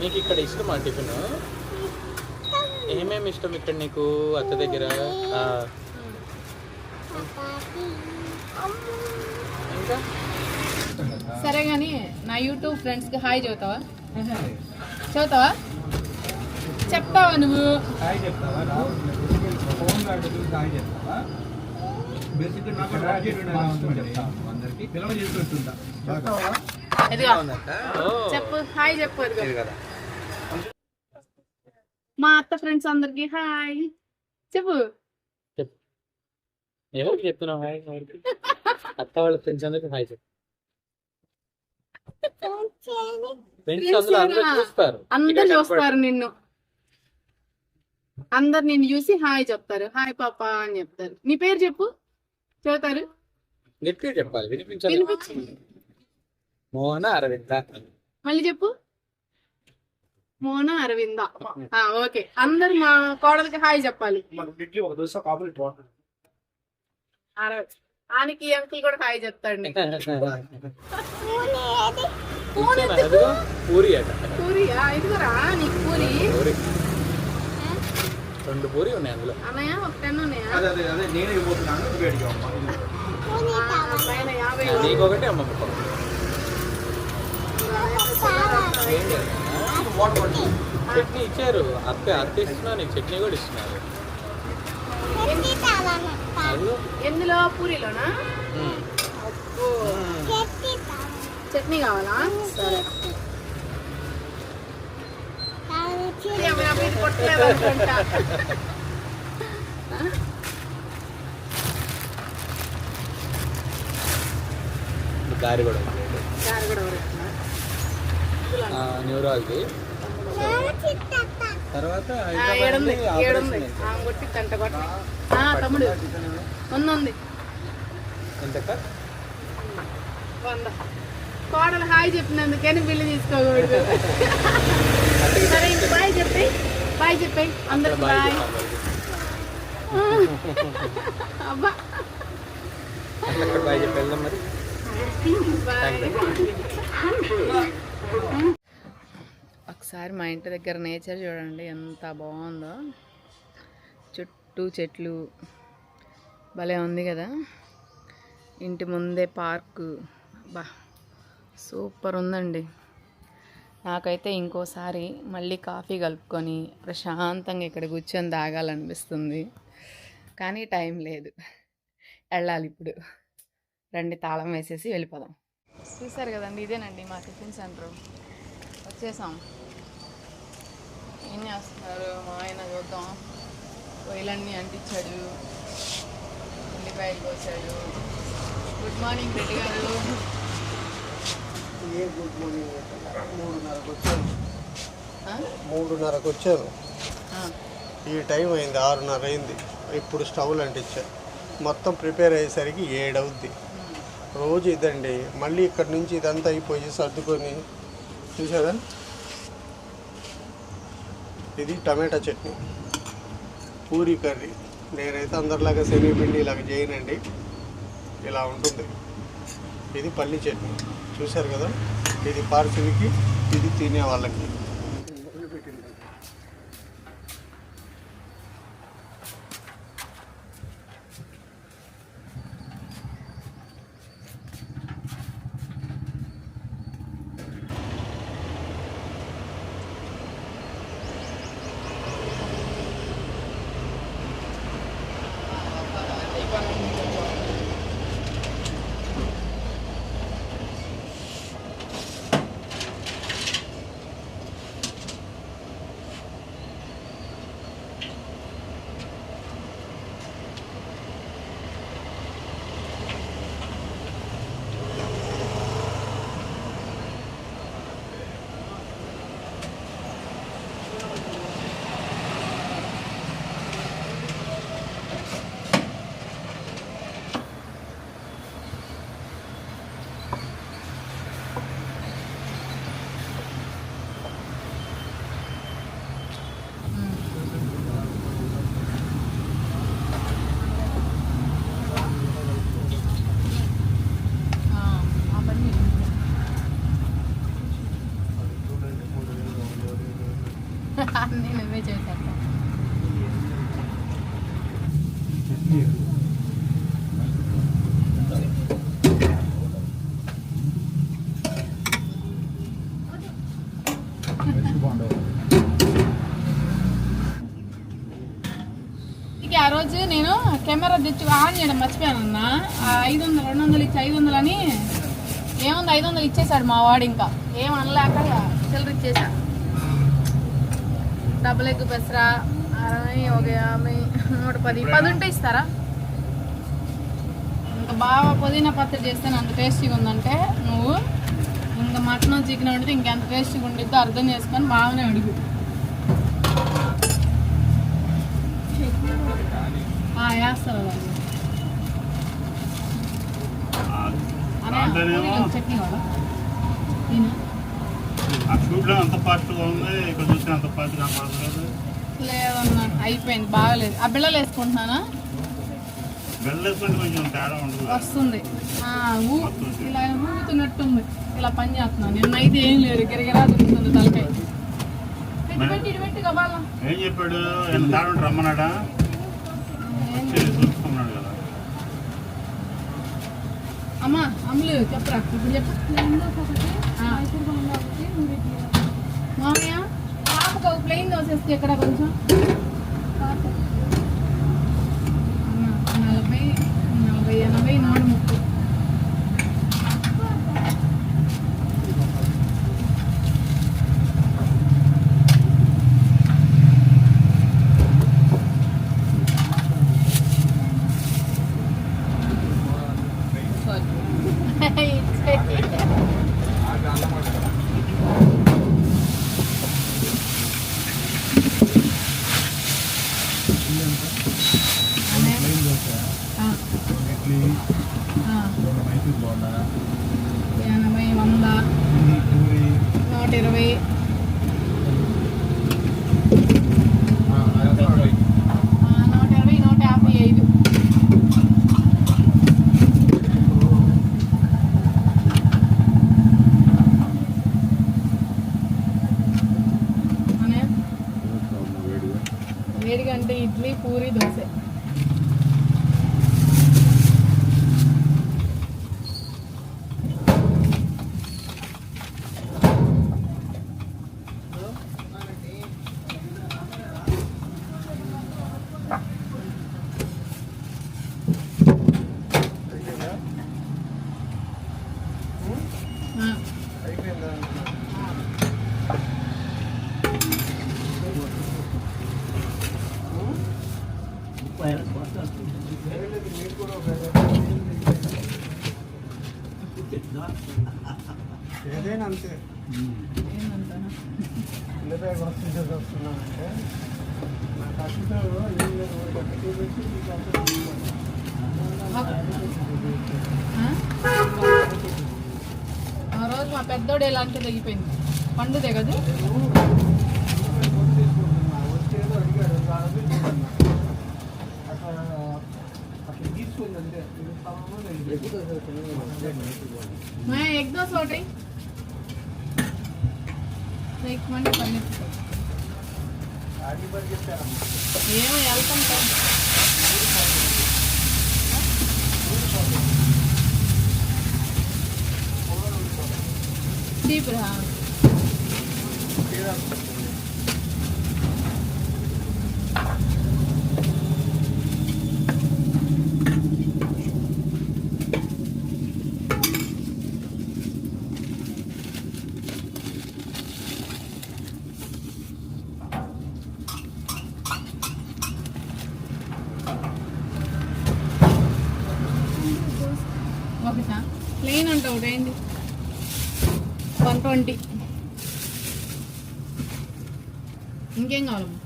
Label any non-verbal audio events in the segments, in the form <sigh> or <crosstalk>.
నీకు ఇక్కడ ఇష్టమా టిఫిన్? ఏమేమి ఇష్టం ఇక్కడ నీకు అత్త దగ్గర? ఇంకా? సరే కానీ నా యూట్యూబ్ ఫ్రెండ్స్కి హాయ్ చదువుతావా చదువుతావా చెప్తావా నువ్వు? చెప్తావా? చెప్తావా? అందరికి చేస్తుంటా ఓ, చెప్పు. హాయ్ చెప్పు మా అత్త ఫ్రెండ్స్ అందరికి హాయ్. చెప్పు. ఎవరికి చెప్తున్నావు హాయ్? అత్త వాళ్ళ ఫ్రెండ్స్ అందరికి హాయ్ చెప్పు. అందరూ చూస్తారు. నిన్ను. అందరు నిన్ను చూసి హాయ్ చెప్తారు. హాయ్ పాప అని చెప్తారు. నీ పేరు చెప్పు. చెబుతారు. చెప్పాలి. వినిపించాలి. వినిపించు. మోహన అరవింద? మళ్ళీ చెప్పు. మోన అరవింద. ఆ, ఓకే. అందరు మా కోడలికి హాయ్ చెప్పాలి. ఆనికి అంకుల్ కూడా హాయ్ చెప్తాడు. పూరి పూరి ఇదిగోరా నీకు పూరి? రెండు పూరి. ఉన్నాయి అందులో. అన్నయ్య ఒక టెన్ ఉన్నాయా? అదే అదే అదే నేనే ఇవ్వబోతున్నాను వేడిగా అమ్మ ఆ, పైన యాభై నీకు ఒకటి అమ్మమ్మ ఒకటి. ఏం చేద్దాం? వాటర్ పట్టు చట్నీ ఇచ్చారు. అత్త అత్త ఇస్తున్నారు నీకు చట్నీ కూడా ఇస్తున్నారు. ఎందులో? పూరిలోనా. చట్నీ కావాలా? సరే. దారి కూడా. దారి కూడా కొట్టి ఆ, తమ్ముడు. ఉంది ఉంది ఎంతక్క? వంద. కోడలు హాయ్ చెప్పినందుకని బిల్లు తీసుకోకూడదు. <laughs> సరే ఇంక బాయ్ చెప్పి. బాయ్ చెప్పి. అందరికి బాయ్ <laughs> అబ్బా. బాయ్ చెప్పి వెళ్దాం మరి. బాయ్. ఒకసారి మా ఇంటి దగ్గర నేచర్ చూడండి ఎంత బాగుందో. చుట్టూ చెట్లు భలే ఉంది కదా. ఇంటి ముందే పార్కు బా సూపర్ ఉందండి. నాకైతే ఇంకోసారి మళ్ళీ కాఫీ కలుపుకొని ప్రశాంతంగా ఇక్కడ కూర్చొని తాగాలనిపిస్తుంది. కానీ టైం లేదు. వెళ్ళాలి ఇప్పుడు. రండి తాళం వేసేసి వెళ్ళిపోదాం. చూసారు కదండి ఇదేనండి మా టిఫిన్ సెంటర్. వచ్చేసాం. ఏం చేస్తున్నారు? మా ఆయన చూద్దాం. పొయ్యిలన్నీ అంటించాడు. ఉల్లిపాయలు కోసాడు. గుడ్ మార్నింగ్ రెడ్డి గారు. ఏ గుడ్ మార్నింగ్ మూడున్నరకు వచ్చాను ఆ? మూడున్నరకు వచ్చాను ఆ. ఈ టైం అయింది ఆరున్నర అయింది. ఇప్పుడు స్టవ్లు అంటించాను మొత్తం ప్రిపేర్ అయ్యేసరికి ఏడవుద్ది. రోజు ఇదండి. మళ్ళీ ఇక్కడ నుంచి ఇదంతా అయిపోయి సర్దుకొని చూసారా? ఇది టమాటా చట్నీ. పూరి కర్రీ. నేనైతే అందరిలాగా పిండి ఇలాగ చేయనండి. ఇలా ఉంటుంది. ఇది పల్లి చట్నీ. చూశారు కదా? ఇది పార్సిల్కి ఇది తినే వాళ్ళకి కెమెరా తెచ్చి ఆన్ చేయడం మర్చిపోయానన్న ఆ ఐదు వందలు రెండు వందలు ఇచ్చి ఐదు వందలు అని ఏముంది ఐదు వందలు ఇచ్చేసాడు మా వాడు ఇంకా. ఏం చిల్లర ఇచ్చేసా డబుల్ ఎగ్ పెసరా అరవై ఒక యాభై నూట పది పది ఉంటే ఇస్తారా? ఇంకా బాగా పుదీనా పచ్చడి చేస్తే అంత టేస్టీగా ఉందంటే నువ్వు ఇంకా మటన్ చికెన్ వండితే ఇంకెంత టేస్టీగా ఉండిద్దో అర్థం చేసుకొని బాగానే అడుగు. పూరీలు చట్నీ వాళ్ళు ఈయన? ఆ షూట్లో అంత ఫాస్ట్గా ఉంది ఇక్కడ చూస్తే అంత ఫాస్ట్ కనపడలేదు లేదన్నా అయిపోయింది బాగలేదు ఆ బిళ్ళలు వేసుకుంటున్నానా వెళ్ళేసుకుంటే కొంచెం తేడా ఉండదు వస్తుంది. ఇలా ఊగుతున్నట్టుంది ఇలా పని చేస్తున్నాను నిన్న అయితే ఏం లేదు గిరగిరా తిరుగుతుంది తలకాయ. ఏం చెప్పాడు? రమ్మన్నాడా వచ్చి చూసుకున్నాడు కదా అమ్మా అమ్ములు చెప్పరా? ఇప్పుడు చెప్పు. మామయ్య పాపకు ప్లెయిన్ దోశ ఇస్తే ఇక్కడ కొంచెం అమ్మా, నలభై నలభై ఎనభై నూట ముప్పై ఆ, ఇడ్లీ ఆ, రెండు మైసూర్ బోండా ఎనభై వంద పూరి పూరి నూట ఇరవై ఆ, అరవై. ఆ, నూట ఇరవై నూట యాభై ఐదు అనే వేడిగా అంటే ఇడ్లీ పూరి దోశ. అయిపోయిందా మీరు కూడా ఒక ఏదైనా అంతే ఏందంటానా? ఉల్లిపాయ వస్తుంది వస్తున్నానంటే నాకు అసలు ఏం లేదు ఒకటి చూపించి మీకు అసలు ఆ? ఆ రోజు మా పెద్దోడు ఇలాంటి తెగిపోయింది పండు తెగదు వచ్చేదో అడిగాడు కాబట్టి చూడన్నా. అక్కడ అక్కడ తీసుకుందంటే ఇది సామాన్లు మా ఎగ్ దోశ ఒకటి ఎగ్ మండి పన్నీర్ ఆగి పడి చెప్పారమ్మా ఏమో వెళ్తాం సార్ చీప్ రా ఒకటా ప్లెయిన్ అంట ఒకటి ఏంటి వన్ ట్వంటీ ఇంకేం కావాలమ్మా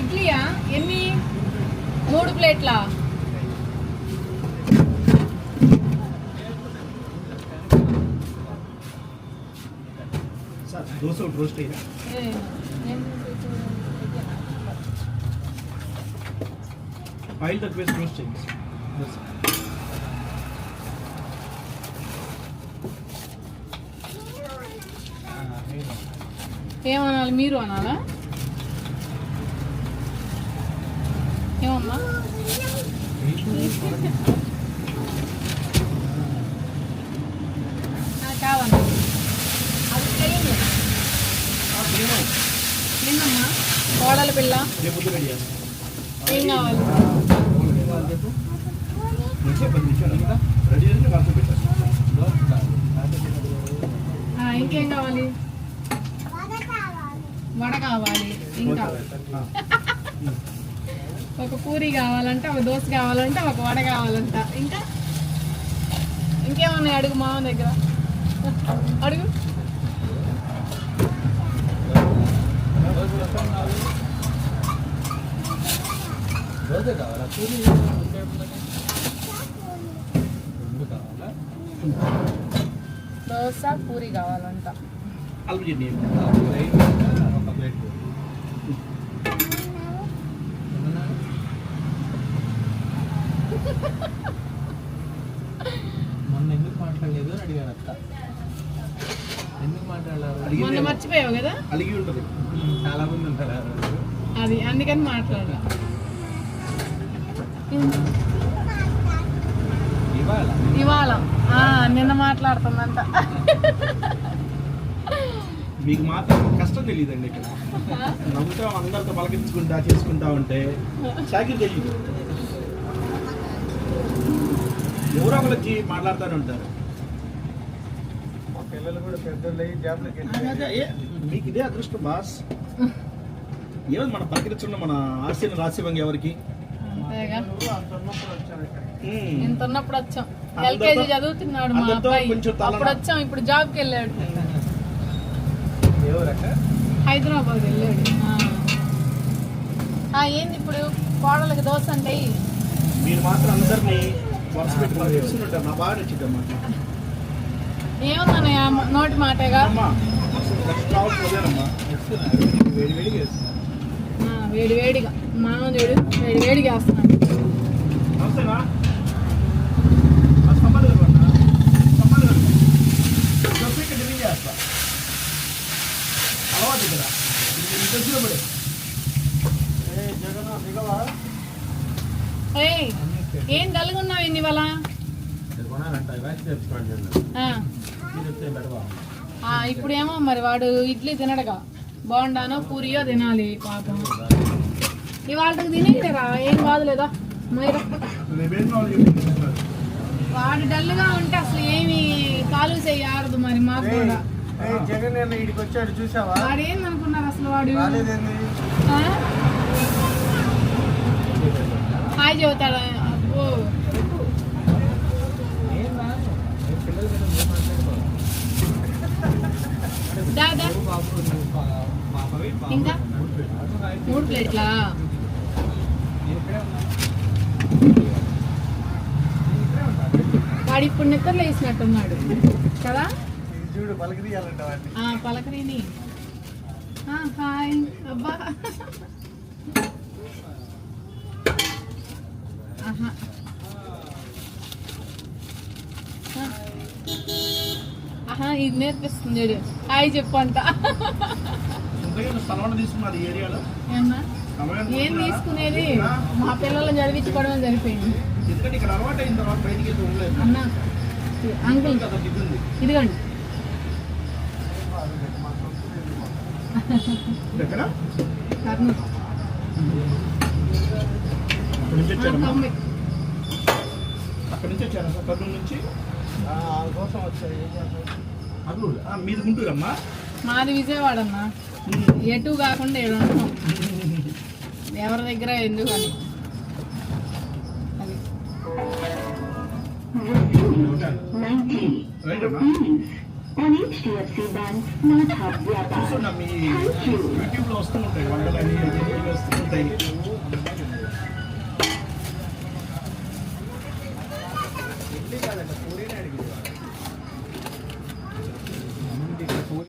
ఇడ్లీయా? ఎన్ని? మూడు ప్లేట్లా? दो सौ रोस्ट है ऑयल तक वेस्ट रोस्ट चाहिए बस ఏమనాలి మీరు అనాలా ఏమమ్మా కావాలి పిల్ల. ఏం కావాలి? ఇంకేం కావాలి? వడ కావాలి. ఇంకా. ఒక పూరి కావాలంటే ఒక దోశ కావాలంటే ఒక వడ కావాలంట. ఇంకా? ఇంకేమున్నాయి అడుగు మామ దగ్గర? అడుగు. దోశ కావాలా? పూరి రెండు కావాలా దోశ పూరి కావాలంట. అల్లు ఒక ప్లేట్ మొన్న ఎందుకు మాట్లాడలేదు అని అడిగారు అక్క ఎందుకు మాట్లాడారు? మొన్న మర్చిపోయావు కదా? అలిగి ఉంటుంది. చాలా మంది ఉంటారు రోజు. అది అందుకని మాట్లాడ ఇవాళ. నిన్న మాట్లాడుతుందంట. మీకు మాత్రం కష్టం తెలియదండి ఇక్కడ. నవ్వుతా అందరితో పలకించుకుంటా చేసుకుంటా ఉంటే సాకిల్ తెలియదు. ఎవరో ఒకరు వచ్చి మాట్లాడుతూనే ఉంటారు. పిల్లలు కూడా పెద్దలు జాబ్లకి మీకు ఇదే అదృష్టం బాస్. ఏమో మన పలకరించడం మన ఆశయం రాసివ్వంగా ఎవరికి. ఇంత ఉన్నప్పుడు వచ్చాం. ఎల్కేజీ చదువుతున్నాడు మా అబ్బాయి. అప్పుడు వచ్చాం ఇప్పుడు జాబ్కి వెళ్ళాడు. ఎవరక్క హైదరాబాద్ వెళ్ళాడు. ఆ, ఏంది ఇప్పుడు? కోడలకి దోశ అంటే? మీరు మాత్రం అందరినీ వరుస పెట్టి పలకరిస్తూనే ఉంటారు నా బాగా నచ్చిందమ్మా. ఏముందన్నయ్య? నోటి మాటేగా? వేడి వేడిగా వేడి వేడిగా. మామ చూడు వేడి వేడిగా వేస్తున్నాడు నమస్తేనా? ఆ స్తంభాలు కలవన్నా స్తంభాలు కలవ చెప్పి ఇక్కడ రిలీజ్ చేస్తా. అలవాటు ఇక్కడ. ఇది తెలిసిన పడే. జగన్ దిగవా? ఏయ్ ఏం ఇవాళ బెడవా ఆ, ఇప్పుడేమో మరి వాడు ఇడ్లీ తినడుగా. బోండానో పూరియో తినాలి పాపం. ఇవాళ తినేరా ఏం కాదులేదా? మీరు రేపేం కావాలి చెప్పి వాడు డల్గా ఉంటే అసలు ఏమి కాలు చేయదు మరి మాకు కూడా. జగన్ వచ్చాడు చూసావా? వాడు ఏందనుకున్నారు అసలు వాడు? హాయ్ చెబుతాడా? అబ్బో ఏం రా నేను పిల్లల మీద మీరు మాట్లాడుకోవాలి దా దా బాబు నువ్వు పా- పాపవి పాప ఇంకా మూడు పెట్టు. మూడు ప్లేట్లా నేను ఇక్కడే ఉన్నా వాడు ఇప్పుడు నిద్రలు వేసినట్టున్నాడు కదా? చూడు పలకరిని హాయ్. అబ్బా. ఆహా. ఇది నేర్పిస్తుంది హాయ్ చెప్పు ఏం? తీసుకునేది? మా పిల్లల్ని చదివించుకోవడం సరిపోయింది. ఎందుకంటే ఇక్కడ అలవాటు అయిన తర్వాత బయటికి వెళ్తే ఉండలేదు. అన్న అంకుల్. ఇదిగోండి. అక్కడి నుంచి నుంచి వచ్చారా కర్నూలు కోసం మీది గుంటూరమ్మా? మాది విజయవాడ అన్న. ఎటు కాకుండా ఏడు ఉంటాం ఎవరి దగ్గర ఎందుకు అని యూట్యూబ్లో వస్తూ ఉంటాయి వంటలు అన్ని వస్తూ ఉంటాయి.